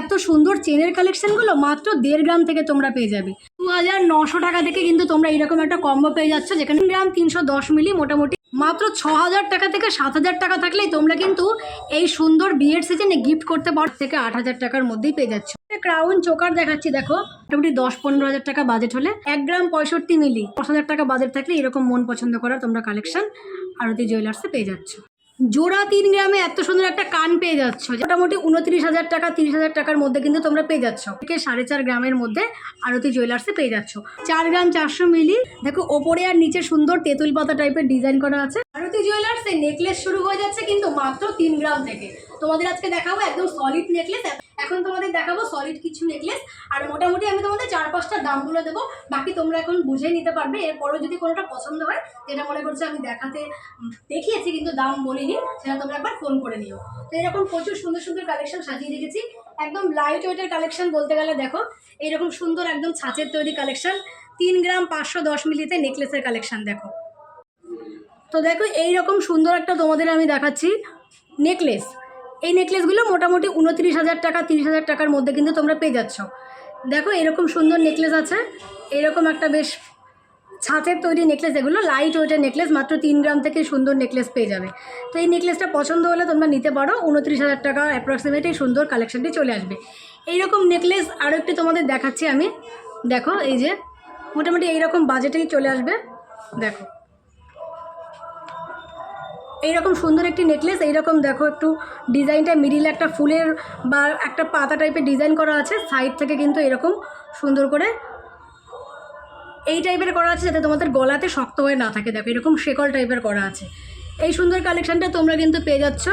এত সুন্দর চেনের কালেকশনগুলো মাত্র দেড় গ্রাম থেকে তোমরা পেয়ে যাবে। দু হাজার নশো টাকা থেকে কিন্তু তোমরা এরকম একটা কম্বো পেয়ে যাচ্ছ, যেখানে গ্রাম তিনশো দশ মিলি মোটামুটি মাত্র ছ হাজার টাকা থেকে সাত হাজার টাকা থাকলেই তোমরা কিন্তু এই সুন্দর বিয়ের সিজনে গিফট করতে পারো থেকে আট হাজার টাকার মধ্যেই পেয়ে যাচ্ছ। ক্রাউন চোকার দেখাচ্ছি, দেখো। মোটামুটি দশ পনেরো হাজার টাকা বাজেট হলে এক গ্রাম পঁয়ষট্টি মিলি। দশ হাজার টাকা বাজেট থাকলে এরকম মন পছন্দ করার তোমরা কালেকশন আরতি জুয়েলার্সে পেয়ে যাচ্ছ। জোড়া তিন গ্রামে এত সুন্দর একটা কান পেয়ে যাচ্ছ। মোটামুটি উনত্রিশ হাজার টাকা, তিরিশ হাজার টাকার মধ্যে কিন্তু তোমরা পেয়ে যাচ্ছ। থেকে সাড়ে চার গ্রামের মধ্যে আরতি জুয়েলার্সে পেয়ে যাচ্ছ। চার গ্রাম চারশো মিলি। দেখো, ওপরে আর নিচে সুন্দর তেঁতুল পাতা টাইপের ডিজাইন করা আছে। আরতি জুয়েলার্সে নেকলেস শুরু হয়ে যাচ্ছে কিন্তু মাত্র তিন গ্রাম থেকে। তোমাদের আজকে দেখাবো একদম সলিড নেকলেস এখন তোমাদের দেখাবো সলিড কিছু নেকলেস আর মোটামুটি আমি তোমাদের চার পাঁচটা দামগুলো দেবো। বাকি তোমরা এখন বুঝে নিতে পারবে। এরপরও যদি কোনোটা পছন্দ হয়, যেটা মনে করছ আমি দেখাতে দেখিয়েছি, কিন্তু দাম বলিনি, সেটা তোমরা একবার ফোন করে নিও। তো এরকম প্রচুর সুন্দর সুন্দর কালেকশন সাজিয়ে রেখেছি। একদম লাইট ওয়েটের কালেকশন বলতে গেলে দেখো, এইরকম সুন্দর একদম ছাঁচের তৈরি কালেকশন তিন গ্রাম পাঁচশো দশ মিলিতে নেকলেসের কালেকশন দেখো। তো দেখো এই রকম সুন্দর একটা তোমাদের আমি দেখাচ্ছি নেকলেস এই নেকলেসগুলো মোটামুটি উনত্রিশ হাজার টাকা, তিরিশ হাজার টাকার মধ্যে কিন্তু তোমরা পেয়ে যাচ্ছ। দেখো, এরকম সুন্দর নেকলেস আছে। এরকম একটা বেশ ছাঁচের তৈরি নেকলেস, এগুলো লাইট ওয়েটের নেকলেস, মাত্র তিন গ্রাম থেকে সুন্দর নেকলেস পেয়ে যাবে। তো এই নেকলেসটা পছন্দ হলে তোমরা নিতে পারো। উনত্রিশ হাজার টাকা অ্যাপ্রক্সিমেট এই সুন্দর কালেকশনটি চলে আসবে। এইরকম নেকলেস আরও একটি তোমাদের দেখাচ্ছি আমি। দেখো, এই যে মোটামুটি এইরকম বাজেটেই চলে আসবে। দেখো। এইরকম সুন্দর একটি নেকলেস এইরকম দেখো একটু ডিজাইনটা মিডিলে একটা ফুলের বা একটা পাতা টাইপের ডিজাইন করা আছে সাইড থেকে কিন্তু এরকম সুন্দর করে এই টাইপের করা আছে যাতে তোমাদের গলাতে শক্ত হয়ে না থাকে। দেখো এরকম শেকল টাইপের করা আছে। এই সুন্দর কালেকশানটা তোমরা কিন্তু পেয়ে যাচ্ছ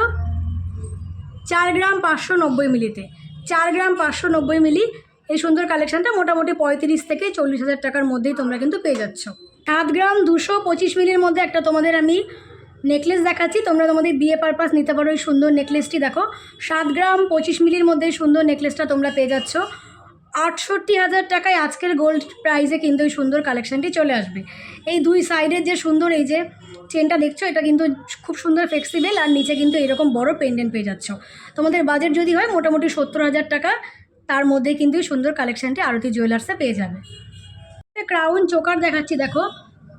চার গ্রাম পাঁচশো নব্বই মিলিতে চার গ্রাম পাঁচশো নব্বই মিলি এই সুন্দর কালেকশানটা মোটামুটি পঁয়ত্রিশ থেকে চল্লিশ হাজার টাকার মধ্যেই তোমরা কিন্তু পেয়ে যাচ্ছ। সাত গ্রাম দুশো পঁচিশ মিলির মধ্যে একটা তোমাদের আমি নেকলেস দেখাচ্ছি, তোমরা তোমাদের বিয়ে পারপাস নিতে পারো এই সুন্দর নেকলেসটি, দেখো। সাত গ্রাম পঁচিশ মিলির মধ্যে সুন্দর নেকলেসটা তোমরা পেয়ে যাচ্ছ। আটষট্টি হাজার টাকায় আজকের গোল্ড প্রাইসে কিন্তু এই সুন্দর কালেকশানটি চলে আসবে। এই দুই সাইডের যে সুন্দর এই যে চেনটা দেখছ, এটা কিন্তু খুব সুন্দর ফ্লেক্সিবল আর নিচে কিন্তু এরকম বড় পেন্ডেন্ট পেয়ে যাচ্ছ। তোমাদের বাজেট যদি হয়, মোটামুটি সত্তর হাজার টাকা, তার মধ্যে কিন্তু সুন্দর কালেকশানটি আরতি জুয়েলার্সে পেয়ে যাবে। ক্রাউন চোকার দেখাচ্ছি, দেখো।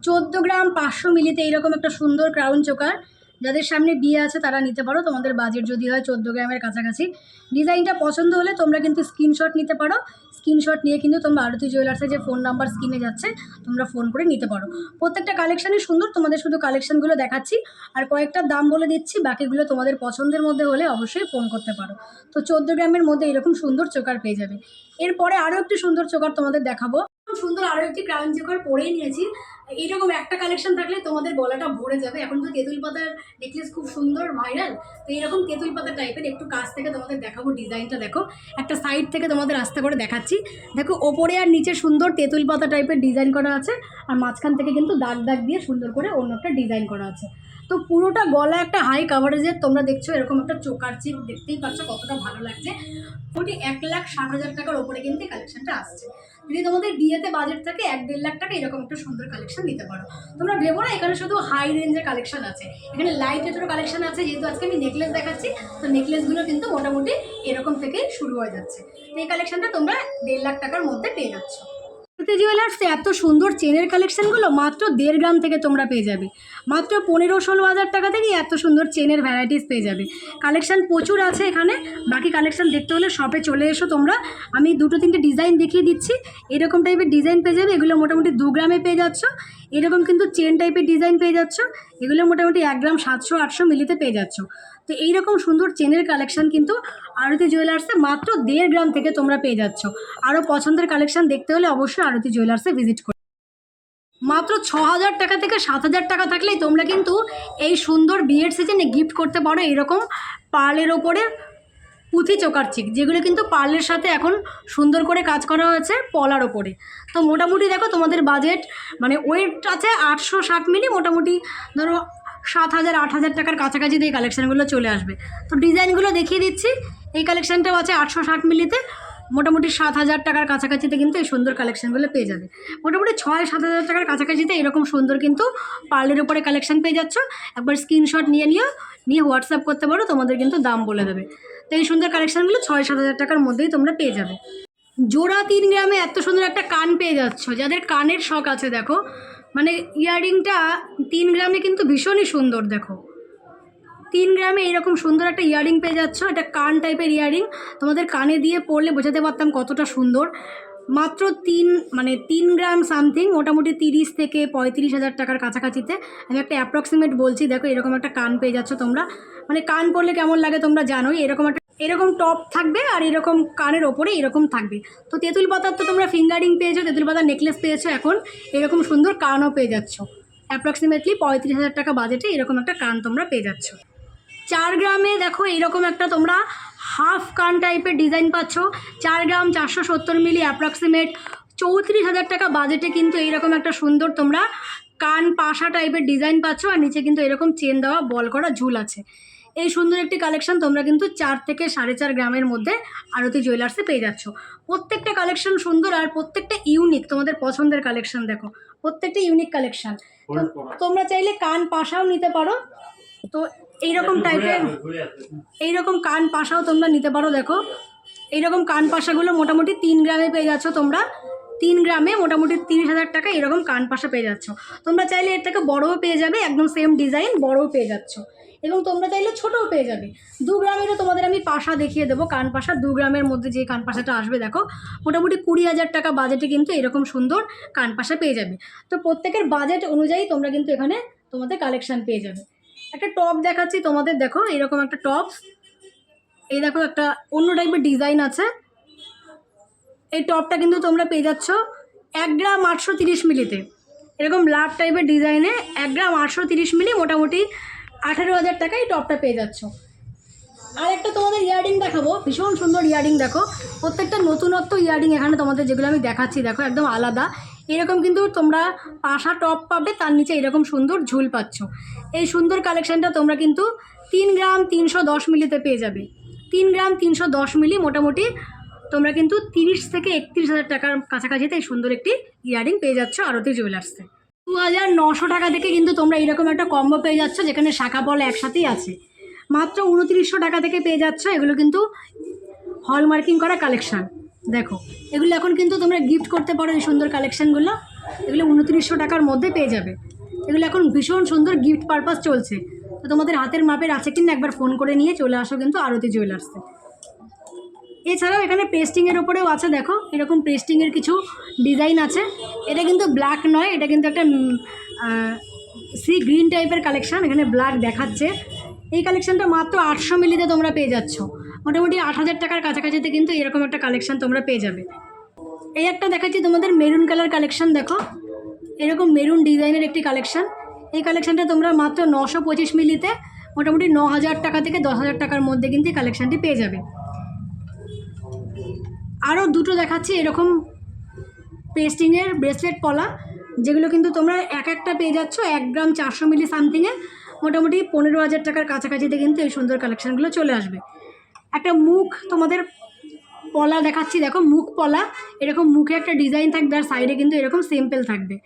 চোদ্দ গ্রাম পাঁচশো মিলিতে এইরকম একটা সুন্দর ক্রাউন চোকার। যাদের সামনে বিয়ে আছে তারা নিতে পারো। তোমাদের বাজেট যদি হয় চোদ্দ গ্রামের কাছাকাছি। ডিজাইনটা পছন্দ হলে তোমরা কিন্তু স্ক্রিনশট নিতে পারো। স্ক্রিনশট নিয়ে কিন্তু তোমরা আরতি জুয়েলার্সের যে ফোন নাম্বার স্ক্রিনে যাচ্ছে, তোমরা ফোন করে নিতে পারো। প্রত্যেকটা কালেকশানই সুন্দর। তোমাদের শুধু কালেকশানগুলো দেখাচ্ছি। আর কয়েকটা দাম বলে দিচ্ছি। বাকিগুলো তোমাদের পছন্দের মধ্যে হলে অবশ্যই ফোন করতে পারো। তো চোদ্দ গ্রামের মধ্যে এরকম সুন্দর চোকার পেয়ে যাবে। এরপরে আরও একটি সুন্দর চোকার তোমাদের দেখাবো। খুব সুন্দর আরও একটি ক্রাউন চোকার পরেই নিয়েছি। এইরকম একটা কালেকশন থাকলে তোমাদের গলাটা ভরে যাবে। এখন তো তেঁতুল পাতার নেকলেস খুব সুন্দর ভাইরাল তো এইরকম তেঁতুল পাতা টাইপের একটু কাছ থেকে তোমাদের দেখাবো ডিজাইনটা, দেখো। একটা সাইড থেকে তোমাদের আস্তে করে দেখাচ্ছি। দেখো, ওপরে আর নিচে সুন্দর তেঁতুল পাতা টাইপের ডিজাইন করা আছে। আর মাঝখান থেকে কিন্তু দাগ দাগ দিয়ে সুন্দর করে অন্য একটা ডিজাইন করা আছে। তো পুরোটা গলা একটা হাই কাভারেজের তোমরা দেখছ এরকম একটা চোকার চিপ দেখতেই পাচ্ছ কতটা ভালো লাগছে। মোটামুটি এক লাখ ষাট হাজার টাকার ওপরে কিন্তু কালেকশনটা আসছে। যদি তোমাদের বিয়েতে বাজেট থাকে, এক দেড় লাখ টাকা এরকম একটা সুন্দর কালেকশন দিতে পারো। তোমরা ভেবো না, এখানে শুধু হাই রেঞ্জের কালেকশন আছে। এখানে লাইট রেটেরও কালেকশন আছে, যেহেতু আজকে আমি নেকলেস দেখাচ্ছি, তো নেকলেসগুলো কিন্তু মোটামুটি এরকম থেকেই শুরু হয়ে যাচ্ছে। এই কালেকশনটা তোমরা দেড় লাখ টাকার মধ্যে পেয়ে যাচ্ছ। জুয়েলার্সে এত সুন্দর চেনের কালেকশনগুলো মাত্র দেড় গ্রাম থেকে তোমরা পেয়ে যাবে। মাত্র পনেরো ষোলো হাজার টাকা থেকেই এত সুন্দর চেনের ভ্যারাইটিস পেয়ে যাবে। কালেকশান প্রচুর আছে এখানে। বাকি কালেকশন দেখতে হলে শপে চলে এসো তোমরা। আমি দুটো তিনটে ডিজাইন দেখিয়ে দিচ্ছি। এরকম টাইপের ডিজাইন পেয়ে যাবে। এগুলো মোটামুটি দু গ্রামে পেয়ে যাচ্ছ। এরকম কিন্তু চেন টাইপের ডিজাইন পেয়ে যাচ্ছ। এগুলো মোটামুটি এক গ্রাম সাতশো, আটশো মিলিতে পেয়ে যাচ্ছ। তো এইরকম সুন্দর চেনের কালেকশান কিন্তু আরতি জুয়েলার্সে মাত্র দেড় গ্রাম থেকে তোমরা পেয়ে যাচ্ছ। আরও পছন্দের কালেকশান দেখতে হলে অবশ্যই আরতি জুয়েলার্সে ভিজিট করো। মাত্র ছ হাজার টাকা থেকে সাত হাজার টাকা থাকলেই তোমরা কিন্তু এই সুন্দর বিয়ের সিজনে গিফট করতে পারো এরকম পার্লের ওপরে পুঁথি চোকার চিক যেগুলো কিন্তু পার্লের সাথে এখন সুন্দর করে কাজ করা হয়েছে পলার ওপরে। তো মোটামুটি দেখো তোমাদের বাজেট মানে ওয়েট আছে আটশো ষাট মিলি, মোটামুটি ধরো সাত হাজার আট হাজার টাকার কাছাকাছি এই কালেকশানগুলো চলে আসবে। তো ডিজাইনগুলো দেখিয়ে দিচ্ছি। এই কালেকশানটাও আছে আটশো ষাট মিলিতে। মোটামুটি সাত হাজার টাকার কাছাকাছিতে কিন্তু এই সুন্দর কালেকশানগুলো পেয়ে যাবে। মোটামুটি ছয় সাত হাজার টাকার কাছাকাছিতে এরকম সুন্দর কিন্তু পার্লের উপরে কালেকশান পেয়ে যাচ্ছ। একবার স্ক্রিনশট নিয়ে নিও, নিয়ে হোয়াটসঅ্যাপ করতে পারো, তোমাদের কিন্তু দাম বলে দেবে। তো এই সুন্দর কালেকশানগুলো ছয় সাত হাজার টাকার মধ্যেই তোমরা পেয়ে যাবে। জোড়া তিন গ্রামে এত সুন্দর একটা কান পেয়ে যাচ্ছ, যাদের কানের শখ আছে দেখো। মানে ইয়াররিংটা তিন গ্রামে কিন্তু ভীষণই সুন্দর, দেখো। তিন গ্রামে এরকম সুন্দর একটা ইয়াররিং পেয়ে যাচ্ছ, এটা কান টাইপের ইয়াররিং। তোমাদের কানে দিয়ে পড়লে বোঝাতে পারতাম কতটা সুন্দর। মাত্র তিন মানে তিন গ্রাম সামথিং মোটামুটি তিরিশ থেকে পঁয়ত্রিশ হাজার টাকার কাছাকাছিতে। আমি একটা অ্যাপ্রক্সিমেট বলছি, দেখো এরকম একটা কান পেয়ে যাচ্ছ তোমরা। মানে কান পরলে কেমন লাগে তোমরা জানোই, এরকম একটা, এরকম টপ থাকবে আর এরকম কানের ওপরে এরকম থাকবে। তো তেঁতুল পাতার তো তোমরা ফিঙ্গারিং পেয়েছ, তেঁতুল পাতার নেকলেস পেয়েছ এখন, এরকম সুন্দর কানও পেয়ে যাচ্ছ। অ্যাপ্রক্সিমেটলি পঁয়ত্রিশ হাজার টাকা বাজেটে এরকম একটা কান তোমরা পেয়ে যাচ্ছ। চার গ্রামে দেখো এরকম একটা তোমরা হাফ কান টাইপের ডিজাইন পাচ্ছ। চার গ্রাম চারশো সত্তর মিলি অ্যাপ্রক্সিমেট চৌত্রিশ হাজার টাকা বাজেটে কিন্তু এইরকম একটা সুন্দর তোমরা কান পাশা টাইপের ডিজাইন পাচ্ছ আর নিচে কিন্তু এরকম চেন দেওয়া বল করা ঝুল আছে। এই সুন্দর একটি কালেকশন তোমরা কিন্তু চার থেকে সাড়ে চার গ্রামের মধ্যে আরতি জুয়েলার্সে পেয়ে যাচ্ছ। প্রত্যেকটা কালেকশন সুন্দর আর প্রত্যেকটা ইউনিক তোমাদের পছন্দের কালেকশন দেখো প্রত্যেকটা ইউনিক কালেকশন তোমরা চাইলে কান পাশাও নিতে পারো। তো এইরকম টাইপের এইরকম কান পাশাও তোমরা নিতে পারো দেখো। এইরকম কান পাশাগুলো মোটামুটি তিন গ্রামে পেয়ে যাচ্ছ তোমরা। তিন গ্রামে মোটামুটি তিরিশ হাজার টাকা এরকম কান পাশা পেয়ে যাচ্ছ। তোমরা চাইলে এর থেকে বড়ও পেয়ে যাবে একদম সেম ডিজাইন বড়ও পেয়ে যাচ্ছ। এবং তোমরা চাইলে ছোটও পেয়ে যাবে। দু গ্রামেরও তোমাদের আমি পাশা দেখিয়ে দেবো কান পাশা দু গ্রামের মধ্যে যে কান পাশাটা আসবে দেখো। মোটামুটি কুড়ি হাজার টাকা বাজেটে কিন্তু এরকম সুন্দর কান পাশা পেয়ে যাবে। তো প্রত্যেকের বাজেট অনুযায়ী তোমরা কিন্তু এখানে তোমাদের কালেকশান পেয়ে যাবে। একটা টপ দেখাচ্ছি, তোমাদের দেখো, এরকম একটা টপ এই দেখো একটা অন্য টাইপের ডিজাইন আছে। এই টপটা কিন্তু তোমরা পেয়ে যাচ্ছ এক গ্রাম আটশো তিরিশ মিলিতে এরকম লাভ টাইপের ডিজাইনে এক গ্রাম আটশো তিরিশ মিলি মোটামুটি আঠেরো হাজার টাকায় টপটা পেয়ে যাচ্ছ। আর একটা তোমাদের ইয়াররিং দেখাবো, ভীষণ সুন্দর ইয়াররিং দেখো। প্রত্যেকটা নতুনত্ব ইয়াররিং এখানে তোমাদের যেগুলো আমি দেখাচ্ছি, দেখো একদম আলাদা। এরকম কিন্তু তোমরা পাশা টপ পাবে, তার নিচে এরকম সুন্দর ঝুল পাচ্ছ। এই সুন্দর কালেকশানটা তোমরা কিন্তু তিন গ্রাম তিনশো দশ মিলিতে পেয়ে যাবে। তিন গ্রাম তিনশো দশ মিলি মোটামুটি তোমরা কিন্তু তিরিশ থেকে একত্রিশ হাজার টাকার কাছাকাছিতে এই সুন্দর একটি ইয়ারিং পেয়ে যাচ্ছ আরতি জুয়েলার্সে দু হাজার নশো টাকা থেকে কিন্তু তোমরা এরকম একটা কম্বো পেয়ে যাচ্ছ, যেখানে শাখা বল একসাথেই আছে। মাত্র উনত্রিশশো টাকা থেকে পেয়ে যাচ্ছ, এগুলো কিন্তু হলমার্কিং করা কালেকশান দেখো, এগুলো এখন কিন্তু তোমরা গিফট করতে পারো এই সুন্দর কালেকশানগুলো এগুলো উনত্রিশশো টাকার মধ্যে পেয়ে যাবে। এগুলো এখন ভীষণ সুন্দর গিফট পারপাস চলছে। তো তোমাদের হাতের মাপের আছে কিনা একবার ফোন করে নিয়ে চলে আসো কিন্তু আরতি জুয়েলার্সে এছাড়াও এখানে পেস্টিংয়ের ওপরেও আছে, দেখো, এরকম পেস্টিংয়ের কিছু ডিজাইন আছে। এটা কিন্তু ব্ল্যাক নয়, এটা কিন্তু একটা সি গ্রিন টাইপের কালেকশান এখানে ব্ল্যাক দেখাচ্ছে। এই কালেকশানটা মাত্র আটশো মিলিতে তোমরা পেয়ে যাচ্ছ। মোটামুটি আট হাজার টাকার কাছাকাছিতে কিন্তু এরকম একটা কালেকশান তোমরা পেয়ে যাবে। এই একটা দেখাচ্ছি তোমাদের মেরুন কালার কালেকশান দেখো। এরকম মেরুন ডিজাইনের একটি কালেকশান এই কালেকশানটা তোমরা মাত্র নশো পঁচিশ মিলিতে মোটামুটি ন হাজার টাকা থেকে দশ হাজার টাকার মধ্যে কিন্তু এই কালেকশানটি পেয়ে যাবে। আরও দুটো দেখাচ্ছি এরকম পেস্টিংয়ের ব্রেসলেট পলা, যেগুলো কিন্তু তোমরা এক একটা পেয়ে যাচ্ছ, এক গ্রাম চারশো মিলি সামথিংয়ে মোটামুটি পনেরো হাজার টাকার কাছাকাছিতে কিন্তু এই সুন্দর কালেকশানগুলো চলে আসবে। একটা মুখ তোমাদের পলা দেখাচ্ছি, দেখো মুখ পলা, এরকম মুখে একটা ডিজাইন থাকবে আর সাইডে কিন্তু এরকম সিম্পল থাকবে।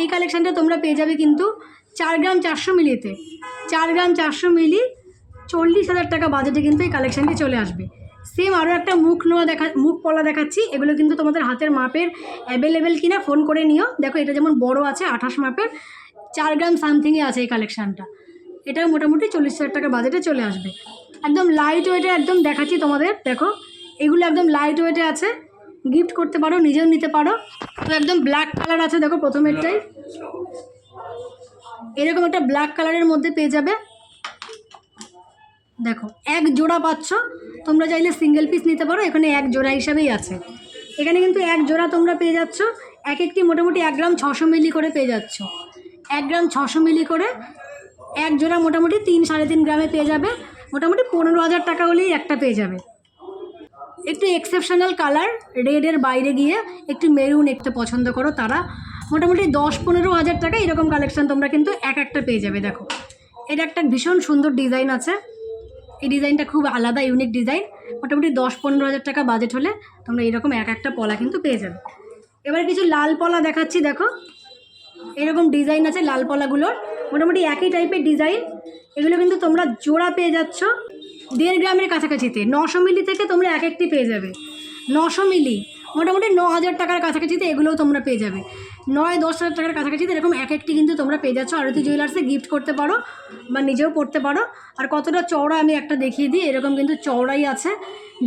এই কালেকশানটা তোমরা পেয়ে যাবে কিন্তু চার গ্রাম চারশো মিলিতে। চার গ্রাম চারশো মিলি চল্লিশ হাজার টাকা বাজেটে কিন্তু এই কালেকশানটি চলে আসবে। সেম আরও একটা মুখ নোয়া দেখা, মুখ পলা দেখাচ্ছি, এগুলো কিন্তু তোমাদের হাতের মাপের অ্যাভেলেবেল কিনা ফোন করে নিও। দেখো এটা যেমন বড় আছে, আঠাশ মাপের, চার গ্রাম সামথিংয়ে আছে এই কালেকশানটা এটা মোটামুটি চল্লিশ হাজার টাকা বাজেটে চলে আসবে। একদম লাইট ওয়েটে একদম দেখাচ্ছি তোমাদের, দেখো। এগুলো একদম লাইট ওয়েটে আছে। গিফট করতে পারো, নিজেও নিতে পারো। তো একদম ব্ল্যাক কালার আছে, দেখো প্রথমেরটাই। এরকম একটা ব্ল্যাক কালারের মধ্যে পেয়ে যাবে। দেখো, এক জোড়া পাচ্ছ। তোমরা চাইলে সিঙ্গেল পিস নিতে পারো, এখানে এক জোড়া হিসাবেই আছে। এখানে কিন্তু এক জোড়া তোমরা পেয়ে যাচ্ছ। এক একটি মোটামুটি এক গ্রাম ছশো মিলি করে পেয়ে যাচ্ছ। এক গ্রাম ছশো মিলি করে এক জোড়া মোটামুটি তিন সাড়ে তিন গ্রামে পেয়ে যাবে। মোটামুটি পনেরো হাজার টাকা হলেই একটা পেয়ে যাবে। একটু এক্সেপশনাল কালার রেডের বাইরে গিয়ে একটু মেরুন একটু পছন্দ করো তারা। মোটামুটি দশ পনেরো হাজার টাকা এরকম কালেকশন তোমরা কিন্তু এক একটা পেয়ে যাবে, দেখো। এটা একটা ভীষণ সুন্দর ডিজাইন আছে। এই ডিজাইনটা খুব আলাদা ইউনিক ডিজাইন মোটামুটি দশ পনেরো হাজার টাকা বাজেট হলে তোমরা এরকম এক একটা পলা কিন্তু পেয়ে যাবে। এবার কিছু লাল পলা দেখাচ্ছি, দেখো। এরকম ডিজাইন আছে লাল পলাগুলোর। মোটামুটি একই টাইপের ডিজাইন এগুলো কিন্তু তোমরা জোড়া পেয়ে যাচ্ছ। দেড় গ্রামের কাছাকাছিতে নশো মিলি থেকে তোমরা এক একটি পেয়ে যাবে। নশো মিলি, মোটামুটি ন হাজার টাকার কাছাকাছিতে এগুলোও তোমরা পেয়ে যাবে। নয়, দশ হাজার টাকার কাছাকাছিতে এরকম এক একটি কিন্তু তোমরা পেয়ে যাচ্ছ। আরতি জুয়েলার্সে গিফট করতে পারো বা নিজেও পড়তে পারো। আর কতটা চওড়া আমি একটা দেখিয়ে দিই, এরকম কিন্তু চওড়াই আছে।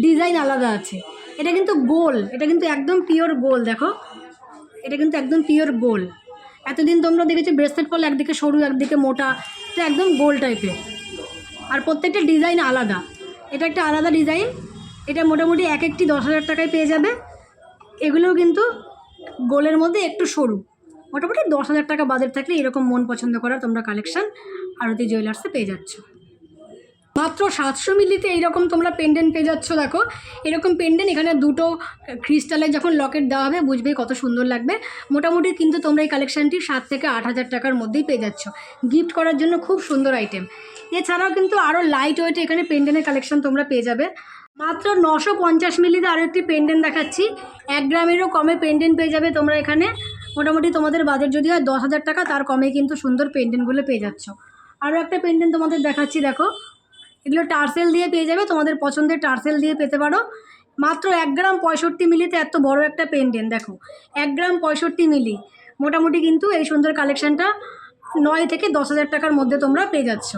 ডিজাইন আলাদা আছে। এটা কিন্তু গোল এটা কিন্তু একদম পিওর গোল দেখো। এটা কিন্তু একদম পিওর গোল এতদিন তোমরা দেখেছি ব্রেসলেট পরলে একদিকে সরু, একদিকে মোটা। এটা একদম গোল টাইপের আর প্রত্যেকটা ডিজাইন আলাদা। এটা একটা আলাদা ডিজাইন এটা মোটামুটি এক একটি দশ হাজার টাকায় পেয়ে যাবে। এগুলোও কিন্তু গোলের মধ্যে একটু সরু। মোটামুটি দশ হাজার টাকা বাজেট থাকলে এরকম মন পছন্দ করার তোমরা কালেকশান আরতি জুয়েলার্সে পেয়ে যাচ্ছ। মাত্র সাতশো মিলিতে এইরকম তোমরা পেন্ডেন্ট পেয়ে যাচ্ছ, দেখো। এরকম পেন্ডেন্ট এখানে দুটো ক্রিস্টালের যখন লকেট দেওয়া হবে, বুঝবে কত সুন্দর লাগবে। মোটামুটি কিন্তু তোমরা এই কালেকশানটি সাত থেকে আট হাজার টাকার মধ্যেই পেয়ে যাচ্ছ। গিফট করার জন্য খুব সুন্দর আইটেম এছাড়াও কিন্তু আরও লাইট ওয়েটে এখানে পেন্ডেন্টের কালেকশন তোমরা পেয়ে যাবে। মাত্র নশো পঞ্চাশ মিলিতে আরও একটি পেন্ডেন্ট দেখাচ্ছি। এক গ্রামেরও কমে পেন্ডেন্ট পেয়ে যাবে তোমরা এখানে। মোটামুটি তোমাদের বাজেট যদি হয় দশ হাজার টাকা, তার কমে কিন্তু সুন্দর পেন্ডেন্টগুলো পেয়ে যাচ্ছ। আরও একটা পেন্ডেন্ট তোমাদের দেখাচ্ছি, দেখো। এগুলো টার্সেল দিয়ে পেয়ে যাবে, তোমাদের পছন্দের টার্সেল দিয়ে পেতে পারো। মাত্র এক গ্রাম পঁয়ষট্টি মিলিতে এত বড় একটা পেন্ডেন্ট, দেখো। এক গ্রাম পঁয়ষট্টি মিলি। মোটামুটি কিন্তু এই সুন্দর কালেকশানটা নয় থেকে দশ হাজার টাকার মধ্যে তোমরা পেয়ে যাচ্ছ।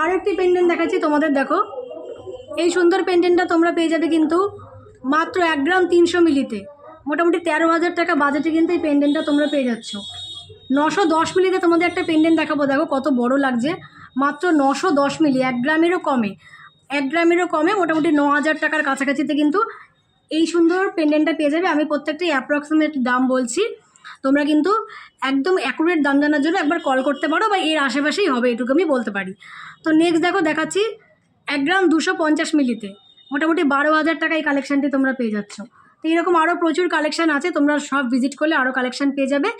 আর একটি পেন্ডেন্ট দেখাচ্ছি তোমাদের, দেখো। এই সুন্দর পেন্ডেন্টটা তোমরা পেয়ে যাবে কিন্তু মাত্র এক গ্রাম তিনশো মিলিতে। মোটামুটি তেরো হাজার টাকা বাজেটে কিন্তু এই পেন্ডেন্টটা তোমরা পেয়ে যাচ্ছ। নশো দশ মিলিতে তোমাদের একটা পেন্ডেন্ট দেখাবো, দেখো কত বড় লাগছে। মাত্র নশো দশ মিলি, এক গ্রামেরও কমে। এক গ্রামেরও কমে, মোটামুটি ন হাজার টাকার কাছাকাছিতে কিন্তু এই সুন্দর পেন্ডেন্টটা পেয়ে যাবে। আমি প্রত্যেকটাই অ্যাপ্রক্সিমেট দাম বলছি। তোমরা কিন্তু একদম অ্যাকুরেট দাম জানার জন্য একবার কল করতে পারো বা এর আশেপাশেই হবে, এটুকু আমি বলতে পারি। তো নেক্সট দেখো, দেখাচ্ছি এক গ্রাম দুশো পঞ্চাশ মিলিতে। মোটামুটি বারো হাজার টাকা এই কালেকশানটি তোমরা পেয়ে যাচ্ছ। তো এরকম আরও প্রচুর কালেকশান আছে, তোমরা সব ভিজিট করলে আরও কালেকশান পেয়ে যাবে।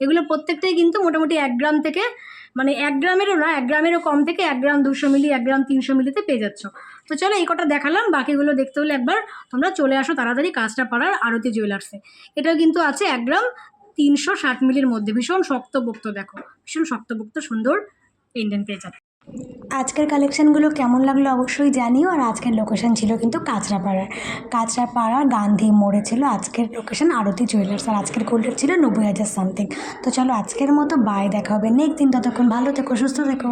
এগুলো প্রত্যেকটাই কিন্তু মোটামুটি এক গ্রাম থেকে মানে এক গ্রামেরও না, এক গ্রামেরও কম থেকে এক গ্রাম দুশো মিলি, এক গ্রাম তিনশো মিলিতে পেয়ে যাচ্ছ। তো চলো এই কটা দেখালাম, বাকিগুলো দেখতে হলে একবার তোমরা চলে আসো তাড়াতাড়ি কাজটা পাড়ার আরতি জুয়েলার্সে। এটাও কিন্তু আছে এক গ্রাম তিনশো ষাট মিলির মধ্যে। ভীষণ শক্তপোক্ত দেখো, ভীষণ শক্তপোক্ত সুন্দর পেন্ডেন্ট পেয়ে যাবে আজকের কালেকশানগুলো কেমন লাগল অবশ্যই জানিও, আর আজকের লোকেশান ছিল কিন্তু কাঁচরাপাড়ার। কাঁচরাপাড়ার গান্ধী মোড়ে ছিল আজকের লোকেশান আরতি জুয়েলার্স আর আজকের কোল্ডের ছিল নব্বই হাজার সামথিং তো চলো আজকের মতো বাই দেখা হবে নেক্সট দিন, ততক্ষণ ভালো থেকো, সুস্থ থেকো।